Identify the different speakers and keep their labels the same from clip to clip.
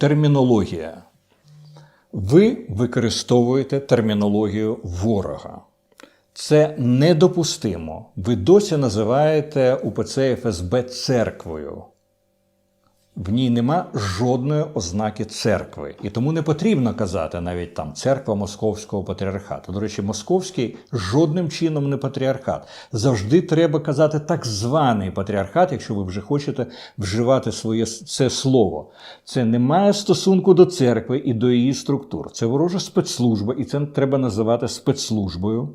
Speaker 1: термінологія. Ви використовуєте термінологію ворога. Це недопустимо. Ви досі називаєте УПЦ ФСБ церквою. В ній нема жодної ознаки церкви. І тому не потрібно казати навіть там церква Московського патріархату. До речі, московський жодним чином не патріархат. Завжди треба казати так званий патріархат, якщо ви вже хочете вживати своє це слово. Це не має стосунку до церкви і до її структур. Це ворожа спецслужба, і це треба називати спецслужбою.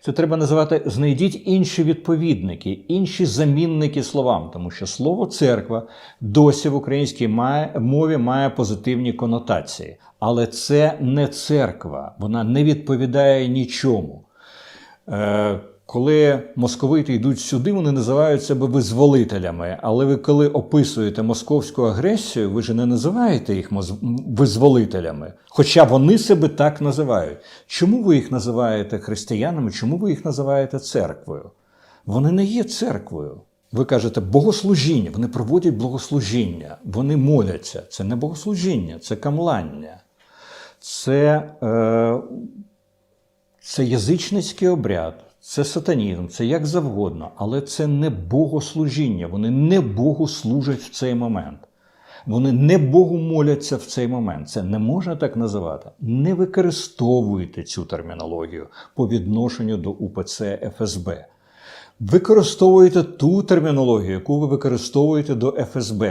Speaker 1: Це треба називати знайдіть інші відповідники, інші замінники словам, тому що слово церква досі в українській мові має позитивні конотації. Але це не церква, вона не відповідає нічому. Коли московити йдуть сюди, вони називають себе визволителями. Але ви, коли описуєте московську агресію, ви ж не називаєте їх визволителями. Хоча вони себе так називають. Чому ви їх називаєте християнами? Чому ви їх називаєте церквою? Вони не є церквою. Ви кажете богослужіння, вони проводять богослужіння, вони моляться. Це не богослужіння, це камлання. Це е, це язичницький обряд, це сатанізм, це як завгодно, але це не богослужіння. Вони не Богу служать в цей момент. Вони не Богу моляться в цей момент. Це не можна так називати. Не використовуйте цю термінологію по відношенню до УПЦ ФСБ. Використовуйте ту термінологію, яку ви використовуєте до ФСБ.